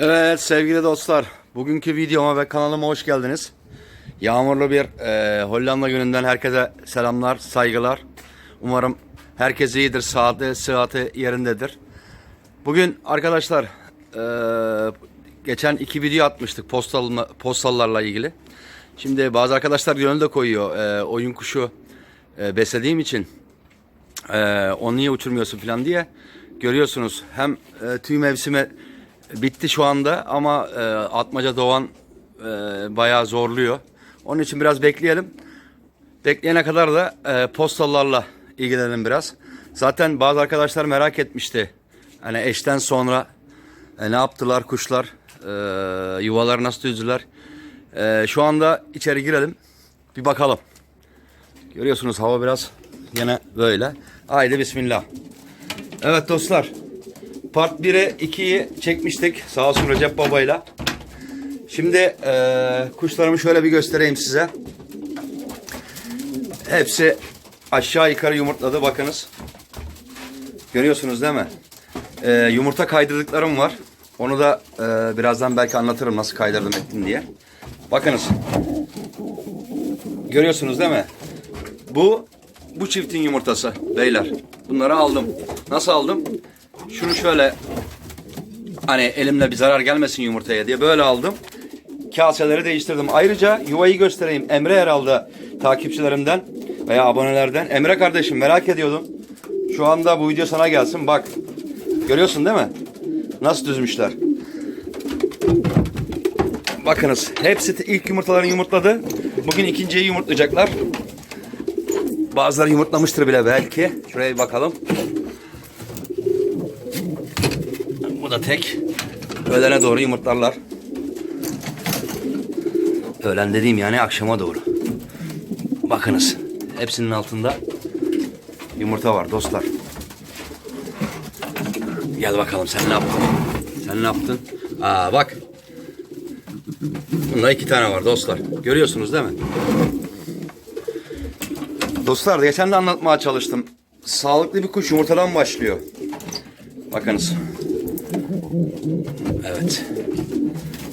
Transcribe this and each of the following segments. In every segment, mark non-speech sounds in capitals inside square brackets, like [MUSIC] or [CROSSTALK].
Evet sevgili dostlar. Bugünkü videoma ve kanalıma hoş geldiniz. Yağmurlu bir e, Hollanda gününden herkese selamlar, saygılar. Umarım herkes iyidir, saati, sıhhati yerindedir. Bugün arkadaşlar e, geçen iki video atmıştık postal, postallarla ilgili. Şimdi bazı arkadaşlar gönül de koyuyor. E, oyun kuşu e, beslediğim için e, onu niye uçurmuyorsun falan diye. Görüyorsunuz hem e, tüy mevsimi bitti şu anda ama e, atmaca doğan e, bayağı zorluyor. Onun için biraz bekleyelim. Bekleyene kadar da e, postallarla ilgilenelim biraz. Zaten bazı arkadaşlar merak etmişti. Hani eşten sonra e, ne yaptılar kuşlar, e, yuvaları nasıl düzdüler. E, şu anda içeri girelim, bir bakalım. Görüyorsunuz hava biraz yine böyle. Haydi bismillah. Evet dostlar. Part 1'e 2'yi çekmiştik. Sağ olsun Recep Baba'yla. Şimdi eee, kuşlarımı şöyle bir göstereyim size. Hepsi aşağı yukarı yumurtladı bakınız. Görüyorsunuz değil mi? Eee, yumurta kaydırdıklarım var. Onu da eee, birazdan belki anlatırım nasıl kaydırdım ettim diye. Bakınız. Görüyorsunuz değil mi? Bu bu çiftin yumurtası beyler. Bunları aldım. Nasıl aldım? Şunu şöyle hani elimle bir zarar gelmesin yumurtaya diye böyle aldım. Kaseleri değiştirdim. Ayrıca yuvayı göstereyim. Emre herhalde takipçilerimden veya abonelerden. Emre kardeşim merak ediyordum. Şu anda bu video sana gelsin. Bak. Görüyorsun değil mi? Nasıl düzmüşler. Bakınız. Hepsi ilk yumurtalarını yumurtladı. Bugün ikinciyi yumurtlayacaklar. Bazıları yumurtlamıştır bile belki. Şuraya bir bakalım. Bu da tek. Öğlene doğru yumurtlarlar. Öğlen dediğim yani akşama doğru. Bakınız. Hepsinin altında yumurta var dostlar. Gel bakalım sen ne yaptın? Sen ne yaptın? Aa bak. Bunda iki tane var dostlar. Görüyorsunuz değil mi? Dostlar geçen de anlatmaya çalıştım. Sağlıklı bir kuş yumurtadan başlıyor. Bakınız. Evet.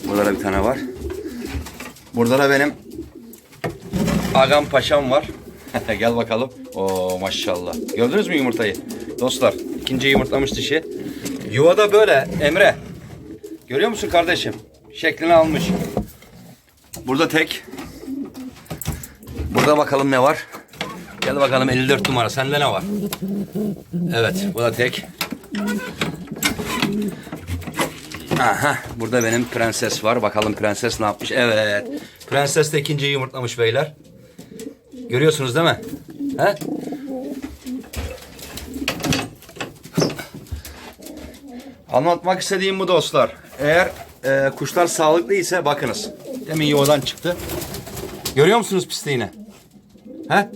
Burada da bir tane var. Burada da benim Agam Paşam var. [LAUGHS] Gel bakalım. Oo maşallah. Gördünüz mü yumurtayı? Dostlar ikinci yumurtlamış dişi. Yuvada böyle Emre. Görüyor musun kardeşim? Şeklini almış. Burada tek. Burada bakalım ne var. Gel bakalım 54 numara. Sende ne var? Evet bu da tek. Aha burada benim prenses var. Bakalım prenses ne yapmış? Evet. Prenses de ikinciyi yumurtlamış beyler. Görüyorsunuz değil mi? He? Anlatmak istediğim bu dostlar. Eğer e, kuşlar sağlıklı ise bakınız. Demin yuvadan çıktı. Görüyor musunuz pisliğini? He?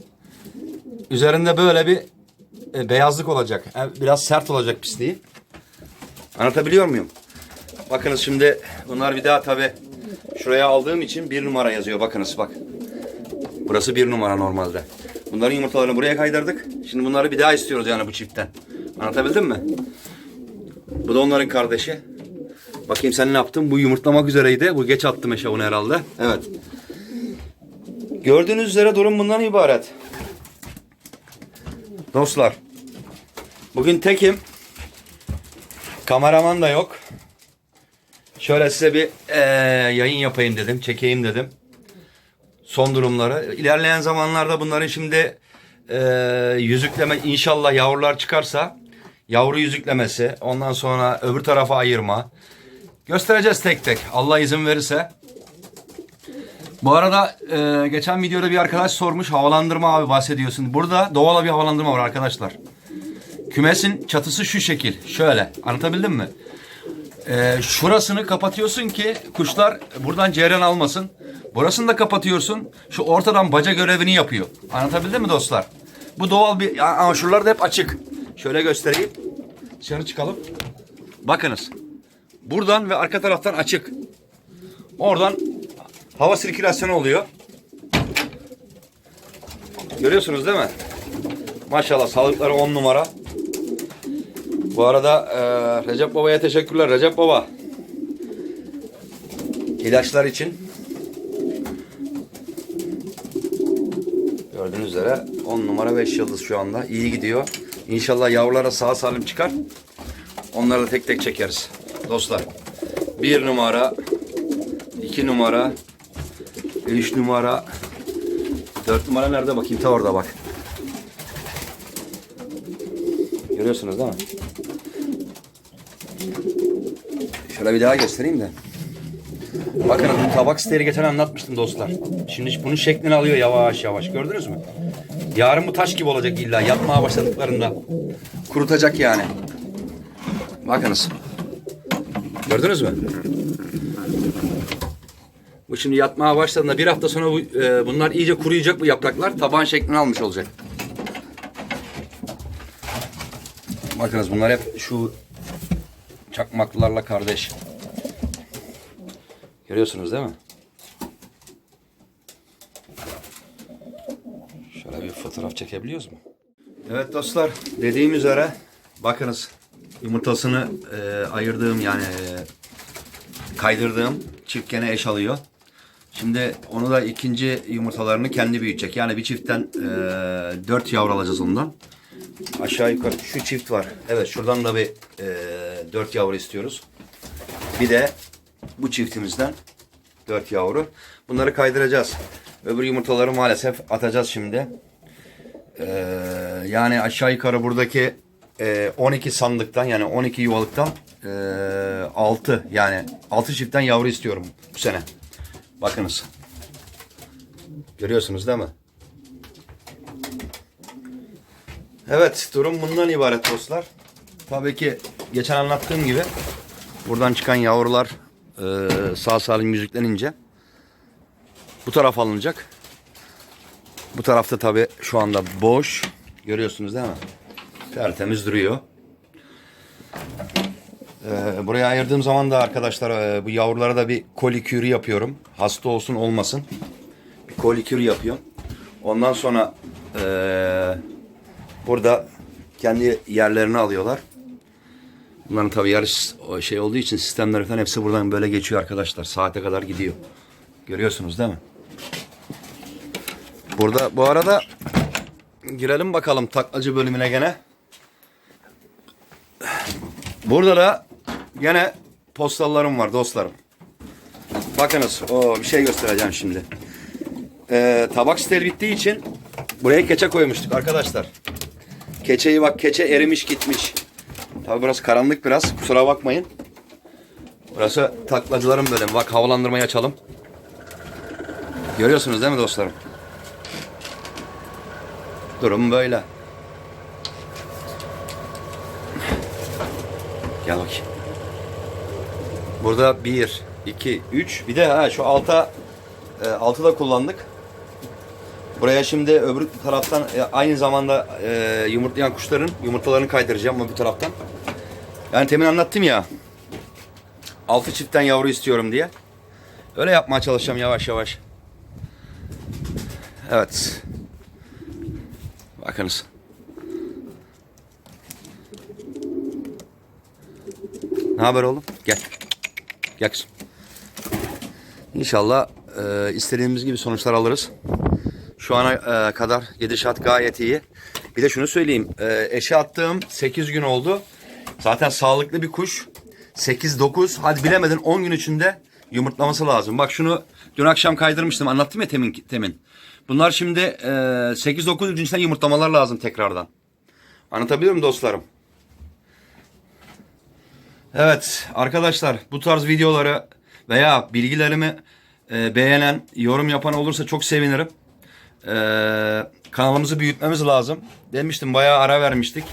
Üzerinde böyle bir e, beyazlık olacak. E, biraz sert olacak pisliği. Anlatabiliyor muyum? Bakınız şimdi bunlar bir daha tabi şuraya aldığım için bir numara yazıyor. Bakınız bak. Burası bir numara normalde. Bunların yumurtalarını buraya kaydırdık. Şimdi bunları bir daha istiyoruz yani bu çiftten. Anlatabildim mi? Bu da onların kardeşi. Bakayım sen ne yaptın? Bu yumurtlamak üzereydi. Bu geç attım eşavunu herhalde. Evet. Gördüğünüz üzere durum bundan ibaret. Dostlar. Bugün tekim. Kameraman da yok. Şöyle size bir eee, yayın yapayım dedim. Çekeyim dedim. Son durumları. İlerleyen zamanlarda bunların şimdi eee, yüzükleme inşallah yavrular çıkarsa yavru yüzüklemesi ondan sonra öbür tarafa ayırma göstereceğiz tek tek Allah izin verirse. Bu arada eee, geçen videoda bir arkadaş sormuş havalandırma abi bahsediyorsun. Burada doğal bir havalandırma var arkadaşlar. Kümesin çatısı şu şekil. Şöyle. Anlatabildim mi? Ee, şurasını kapatıyorsun ki kuşlar buradan ceyran almasın. Burasını da kapatıyorsun. Şu ortadan baca görevini yapıyor. Anlatabildim mi dostlar? Bu doğal bir... Ama şuralar da hep açık. Şöyle göstereyim. Dışarı çıkalım. Bakınız. Buradan ve arka taraftan açık. Oradan hava sirkülasyonu oluyor. Görüyorsunuz değil mi? Maşallah sağlıkları on numara. Bu arada e, Recep Baba'ya teşekkürler. Recep Baba. İlaçlar için gördüğünüz üzere 10 numara 5 yıldız şu anda. İyi gidiyor. İnşallah yavrulara sağ salim çıkar. Onları da tek tek çekeriz. Dostlar 1 numara 2 numara 3 numara 4 numara nerede bakayım ta orada bak. Görüyorsunuz değil mi? Şöyle bir daha göstereyim de. Bakın tabak steri geçen anlatmıştım dostlar. Şimdi bunun şeklini alıyor yavaş yavaş. Gördünüz mü? Yarın bu taş gibi olacak illa yapmaya başladıklarında. Kurutacak yani. Bakınız. Gördünüz mü? Bu şimdi yatmaya başladığında bir hafta sonra bu, e, bunlar iyice kuruyacak bu yapraklar. Taban şeklini almış olacak. Bakınız bunlar hep şu çakmaklılarla kardeş. Görüyorsunuz değil mi? Şöyle bir fotoğraf çekebiliyoruz mu? Evet dostlar dediğim üzere bakınız yumurtasını e, ayırdığım yani e, kaydırdığım çift gene eş alıyor. Şimdi onu da ikinci yumurtalarını kendi büyütecek. Yani bir çiftten e, 4 yavru alacağız ondan. Aşağı yukarı şu çift var. Evet şuradan da bir e, 4 yavru istiyoruz. Bir de bu çiftimizden 4 yavru. Bunları kaydıracağız. Öbür yumurtaları maalesef atacağız şimdi. Ee, yani aşağı yukarı buradaki e, 12 sandıktan yani 12 yuvalıktan e, 6 yani 6 çiftten yavru istiyorum bu sene. Bakınız. Görüyorsunuz değil mi? Evet durum bundan ibaret dostlar. Tabii ki geçen anlattığım gibi buradan çıkan yavrular e, sağ salim yüzüklenince bu taraf alınacak. Bu tarafta tabii şu anda boş. Görüyorsunuz değil mi? Tertemiz duruyor. Ee, buraya ayırdığım zaman da arkadaşlar e, bu yavrulara da bir kolikürü yapıyorum. Hasta olsun olmasın. Bir kolikürü yapıyorum. Ondan sonra e, burada kendi yerlerini alıyorlar. Bunların tabii yarış şey olduğu için sistemleri falan hepsi buradan böyle geçiyor arkadaşlar. Saate kadar gidiyor. Görüyorsunuz değil mi? Burada bu arada girelim bakalım taklacı bölümüne gene. Burada da gene postallarım var dostlarım. Bakınız o bir şey göstereceğim şimdi. Ee, tabak stel bittiği için buraya keçe koymuştuk arkadaşlar. Keçeyi bak keçe erimiş gitmiş. Tabi burası karanlık biraz kusura bakmayın. Burası taklacıların bölümü. Bak havalandırmayı açalım. Görüyorsunuz değil mi dostlarım? Durum böyle. Gel bakayım. Burada bir, iki, üç. Bir de ha şu alta e, altı da kullandık. Buraya şimdi öbür taraftan e, aynı zamanda e, yumurtlayan kuşların yumurtalarını kaydıracağım ama bu taraftan. Yani temin anlattım ya. Altı çiftten yavru istiyorum diye. Öyle yapmaya çalışacağım yavaş yavaş. Evet. Bakınız. Ne haber oğlum? Gel. Gel kızım. İnşallah e, istediğimiz gibi sonuçlar alırız. Şu ana e, kadar gidişat gayet iyi. Bir de şunu söyleyeyim. E, eşe attığım 8 gün oldu. Zaten sağlıklı bir kuş. 8-9 hadi bilemedin 10 gün içinde yumurtlaması lazım. Bak şunu dün akşam kaydırmıştım anlattım ya temin. temin. Bunlar şimdi e, 8-9 gün içinde yumurtlamalar lazım tekrardan. Anlatabiliyor muyum dostlarım? Evet arkadaşlar bu tarz videoları veya bilgilerimi e, beğenen, yorum yapan olursa çok sevinirim. E, kanalımızı büyütmemiz lazım. Demiştim bayağı ara vermiştik.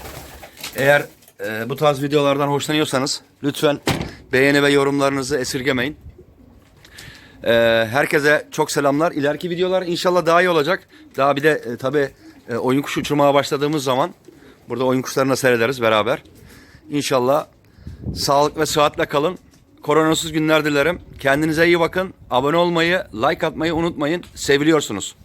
Eğer e, bu tarz videolardan hoşlanıyorsanız lütfen beğeni ve yorumlarınızı esirgemeyin. E, herkese çok selamlar. İleriki videolar inşallah daha iyi olacak. Daha bir de e, tabii e, oyun kuşu uçurmaya başladığımız zaman burada oyun kuşlarını seyrederiz beraber. İnşallah Sağlık ve sıhhatle kalın. Koronasız günler dilerim. Kendinize iyi bakın. Abone olmayı, like atmayı unutmayın. Seviliyorsunuz.